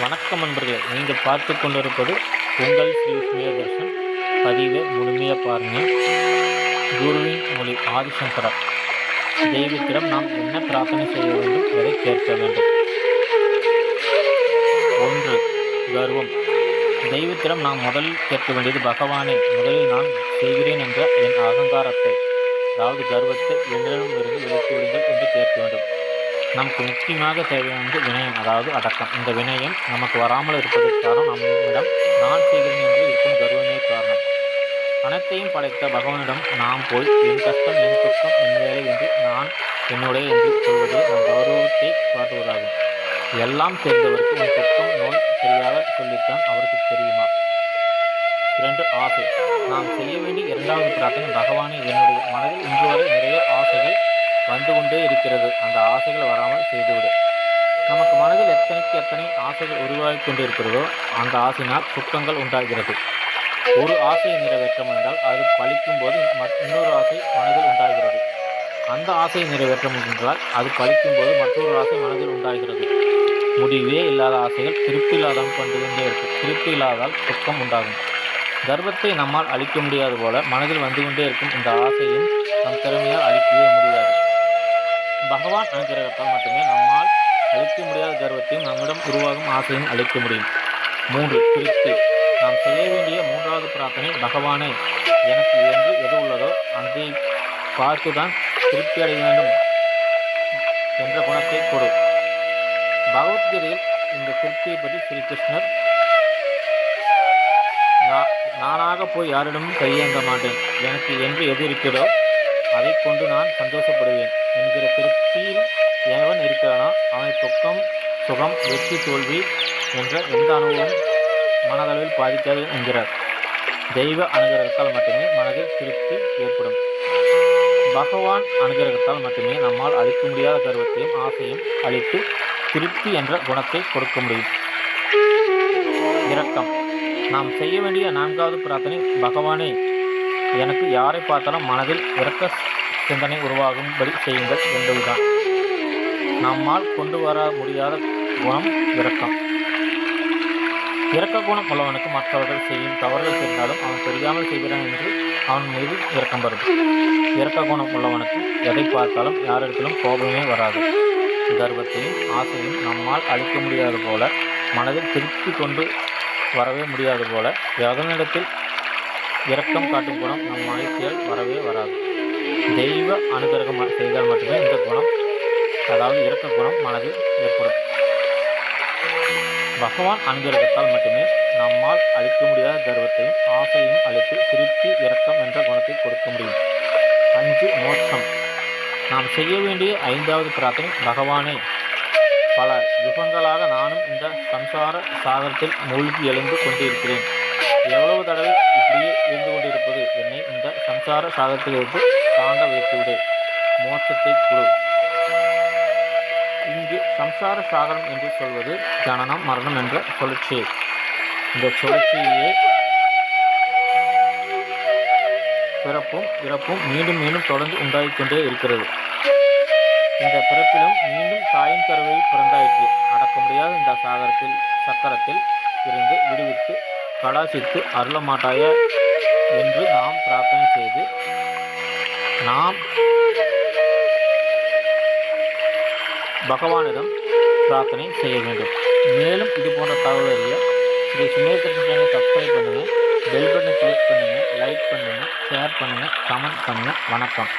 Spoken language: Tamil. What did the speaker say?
வணக்கம் நண்பர்களே. நீங்கள் பார்த்து கொண்டிருப்பது உங்கள் ஸ்ரீ சுயதர்ஷன் பதிவை முழுமையாக பாருங்கள் குருவின் மொழி ஆதிசங்கரர். தெய்வத்திடம் நாம் என்ன பிரார்த்தனை செய்ய வேண்டும்? எதை கேட்க வேண்டும்? ஒன்று கர்வம். தெய்வத்திடம் நாம் முதலில் கேட்க வேண்டியது பகவானே. முதலில் நான் செய்கிறேன் என்ற என் அகங்காரத்தை அதாவது கர்வத்தை என்னிடம் இருந்து விலக்கி விடுங்கள் என்று கேட்க வேண்டும். நமக்கு முக்கியமாக தேவையானது வினயம் அதாவது அடக்கம். இந்த வினயம் நமக்கு வராமல் இருப்பதற்கு காரணம் நம்மிடம் நான் செய்கிறேன் என்று இருக்கும் கர்வமே காரணம். அனைத்தையும் படைத்த பகவானிடம் நாம் போய் என் கஷ்டம் என் துக்கம் என் வேலை என்று நான் என்னுடைய என்று சொல்வது நம் கௌரவத்தை காட்டுவதாகும். எல்லாம் தெரிந்தவருக்கு உன் துக்கம் நோய் சரியாக சொல்லித்தான் அவருக்கு தெரியுமா? இரண்டு ஆசை. நாம் செய்ய வேண்டிய இரண்டாவது பிரார்த்தனை பகவானே என்னுடைய மனதில் இன்று வரை நிறைய ஆசைகள் வந்து கொண்டே இருக்கிறது. அந்த ஆசைகள் வராமல் செய்துவிடு. நமக்கு மனதில் எத்தனைக்கு எத்தனை ஆசைகள் உருவாகி கொண்டிருக்கிறதோ அந்த ஆசையினால் துக்கங்கள் உண்டாகிறது. ஒரு ஆசையை நிறைவேற்ற என்றால் அது பழிக்கும் போது இன்னொரு ஆசை மனதில் உண்டாகிறது. அந்த ஆசையை நிறைவேற்ற முடிந்தால் அது பழிக்கும் போது மற்றொரு ஆசை மனதில் உண்டாகிறது. முடிவே இல்லாத ஆசைகள் திருப்தி இல்லாதவன் கொண்டு கொண்டே இருக்கும் திருப்தி இல்லாதால் துக்கம் உண்டாகும். கர்வத்தை நம்மால் அழிக்க முடியாது போல மனதில் வந்து கொண்டே இருக்கும் இந்த ஆசையும் நம் திறமையால் அழிக்கவே முடியாது. பகவான் அனுகிரகத்தால் மட்டுமே நம்மால் அழிக்க முடியாத கர்வத்தையும் நம்மிடம் உருவாகும் ஆசையும் அழிக்க முடியும். மூன்று திருப்தி நாம் செய்ய வேண்டிய மூன்றாவது பிரார்த்தனை பகவானே எனக்கு என்று எது உள்ளதோ அதை பார்த்து தான் திருப்தி அடைய வேண்டும் என்ற குணத்தை கொடு. பகவத்கீதையில் இந்த திருப்தியை பற்றி ஸ்ரீ கிருஷ்ணர் நானாக போய் யாரிடமும் கையேந்த மாட்டேன். எனக்கு என்று எது இருக்கிறதோ அதை கொண்டு நான் சந்தோஷப்படுவேன் என்கிற திருப்தியில் எவன் இருக்கிறானோ? அவனை துக்கம் சுகம் வெற்றி தோல்வி என்ற எந்த அனுபவம் மனதளவில் பாதிக்காது என்கிறார். தெய்வ அனுகிரகத்தால் மட்டுமே மனதில் திருப்தி ஏற்படும். பகவான் அனுகிரகத்தால் மட்டுமே நம்மால் அழிக்க முடியாத கர்வத்தையும் ஆசையும் அழித்து திருப்தி என்ற குணத்தை கொடுக்க முடியும். இரக்கம். நாம் செய்ய வேண்டிய நான்காவது பிரார்த்தனை பகவானே எனக்கு யாரை பார்த்தாலும் மனதில் இரக்க சிந்தனை உருவாகும்படி செய்யுங்கள் என்பதுதான். நம்மால் கொண்டு வர முடியாத குணம் இரக்கம். இரக்க குணம் உள்ளவனுக்கு மற்றவர்கள் செய்யும் தவறுகள் தெரிந்தாலும் அவன் தெரியாமல் செய்கிறான் என்று அவன் மீது இரக்கம் வரும் இரக்க குணம் உள்ளவனுக்கு எதை பார்த்தாலும் யாரிடத்திலும் கோபமே வராது. கர்வத்தையும் ஆசையும் நம்மால் அழிக்க முடியாது போல மனதில் திருப்தி கொண்டு வரவே முடியாது போல எதனிடத்தில் இரக்கம் காட்டும் குணம் நம் வாழ்க்கையில் வரவே வராது. தெய்வ அனுகிரகம் செய்தால் மட்டுமே இந்த குணம் அதாவது இரக்க குணம் மனதில் ஏற்படும். பகவான் அனுகிரகத்தால் மட்டுமே நம்மால் அழிக்க முடியாத கர்வத்தையும் ஆசையும் அழித்து திருப்தி இரக்கம் என்ற குணத்தை கொடுக்க முடியும். அஞ்சு மோட்சம். நாம் செய்ய வேண்டிய ஐந்தாவது பிரார்த்தனை பகவானே பல யுகங்களாக நானும் இந்த சம்சார சாகரத்தில் மூழ்கி எழுந்து கொண்டிருக்கிறேன். எவ்வளவு தடவை அப்படியே இருந்து கொண்டிருப்பது என்னை இந்த சம்சார சாகரத்திலிருந்து தாண்ட வைத்துவிடு. மோட்சத்தை குழு இங்கு சம்சார சாகரம் என்று சொல்வது ஜனனம் மரணம் என்ற சுழற்சி. இந்த சுழற்சியே பிறப்பும் இறப்பும் மீண்டும் மீண்டும் தொடர்ந்து உண்டாகிக்கொண்டே இருக்கிறது. இந்த பிறப்பிலும் மீண்டும் தாயின் கருவை பிறந்தாயிற்று. அடக்க முடியாத இந்த சாகரத்தில் சக்கரத்தில் இருந்து விடுவித்து கடாசித்து அருளமாட்டாய என்று நாம் பிரார்த்தனை செய்து நாம் பகவானிடம் பிரார்த்தனை செய்ய வேண்டும். மேலும் இது போன்ற தகவல் அறிய ஸ்ரீ சுமேதன் சேனலை சப்ஸ்கிரைப் பண்ணுங்கள் பெல் பட்டனை கிளிக் பண்ணுங்கள் லைக் பண்ணுங்கள் ஷேர் பண்ணுங்கள் கமெண்ட் பண்ணுங்கள் வணக்கம்.